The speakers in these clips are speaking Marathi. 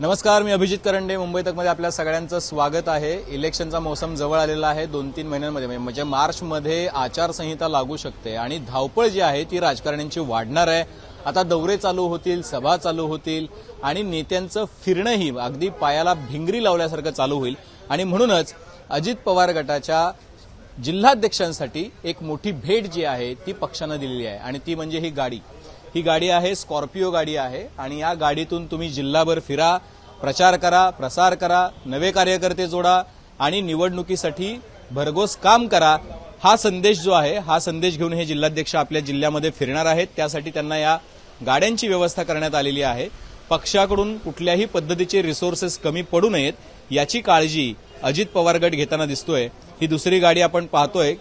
नमस्कार मी अभिजित करंडे. मुंबई तकमध्ये आपल्या सगळ्यांचं स्वागत आहे. इलेक्शनचा मोसम जवळ आलेला आहे. दोन तीन महिन्यांमध्ये म्हणजे मार्चमध्ये आचारसंहिता लागू शकते. आणि धावपळ जी आहे ती राजकारण्यांची वाढणार आहे. आता दौरे चालू होतील सभा चालू होतील. आणि नेत्यांचं फिरणंही अगदी पायाला भिंगरी लावल्यासारखं चालू होईल. आणि म्हणूनच अजित पवार गटाच्या जिल्हाध्यक्षांसाठी एक मोठी भेट जी आहे ती पक्षानं दिलेली आहे. आणि ती म्हणजे ही गाडी. ही गाडी आहे स्कॉर्पिओ गाडी आहे आणि या गाडीतून तुम्ही जिल्हाभर फिरा प्रचार करा प्रसार करा नवे कार्यकर्ते जोडा आणि निवडणुकीसाठी भरघोस काम करा. हा संदेश जो आहे हा संदेश घेऊन हे जिल्हाध्यक्ष आपल्या जिल्ह्यामध्ये फिरणार आहेत. त्यासाठी त्यांना या गाड्यांची व्यवस्था करण्यात आलेली आहे. पक्षाकडून कुठल्याही पद्धतीचे रिसोर्सेस कमी पडू नयेत याची काळजी अजित पवार गट घेताना दिसतोय. ही दुसरी गाडी आपण पाहतोय.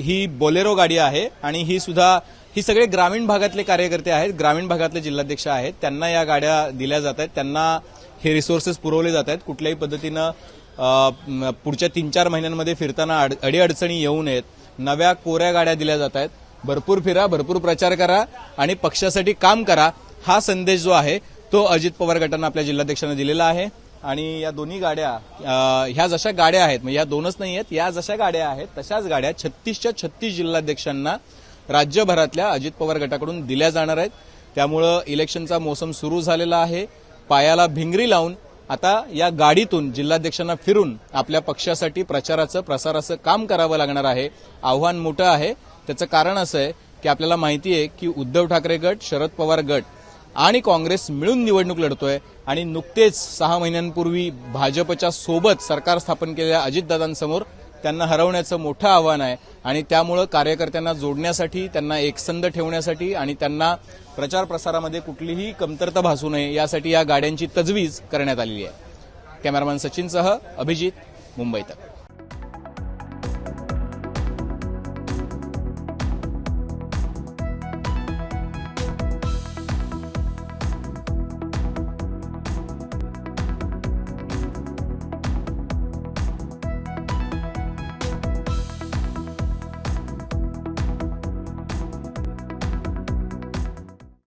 ही बोलेरो गाडी आहे आणि ही सुद्धा ही सगळे ग्रामीण भागातले कार्यकर्ते आहेत ग्रामीण भागातले जिल्हाध्यक्ष आहेत. त्यांना या गाड्या दिल्या जात आहेत. त्यांना हे रिसोर्सेस पुरवले जात आहेत. कुठल्याही पद्धतीनं पुढच्या तीन चार महिन्यांमध्ये फिरताना अड- अडीअडचणी येऊ नयेत. नव्या कोऱ्या गाड्या दिल्या जात आहेत. भरपूर फिरा भरपूर प्रचार करा आणि पक्षासाठी काम करा हा संदेश जो आहे तो अजित पवार गटानं आपल्या जिल्हाध्यक्षांना दिलेला आहे. आणि या दोन्ही गाड्या ह्या जशा गाड्या आहेत म्हणजे या दोनच नाही आहेत या जशा गाड्या आहेत तशाच गाड्या छत्तीसच्या छत्तीस जिल्हाध्यक्षांना राज्यभरातल्या अजित पवार गटाकडून दिल्या जाणार आहेत. त्यामुळं इलेक्शनचा मोसम सुरू झालेला आहे. पायाला भिंगरी लावून आता या गाडीतून जिल्हाध्यक्षांना फिरून आपल्या पक्षासाठी प्रचाराचं प्रसाराचं काम करावं लागणार आहे. आव्हान मोठं आहे. त्याचं कारण असं आहे की आपल्याला माहिती आहे की उद्धव ठाकरे गट शरद पवार गट आणि काँग्रेस मिळून निवडणूक लढतोय आणि नुकतेच सहा महिन्यांपूर्वी भाजपच्या सोबत सरकार स्थापन केलेल्या अजितदादांसमोर त्यांना हरवण्याचं मोठं आव्हान आहे आणि त्यामुळं कार्यकर्त्यांना जोडण्यासाठी त्यांना एकसंध ठेवण्यासाठी आणि त्यांना प्रचार प्रसारामध्ये कुठलीही कमतरता भासू नये यासाठी या गाड्यांची तजवीज करण्यात आलेली आहे. कॅमेरामॅन सचिनसह अभिजित मुंबई तक.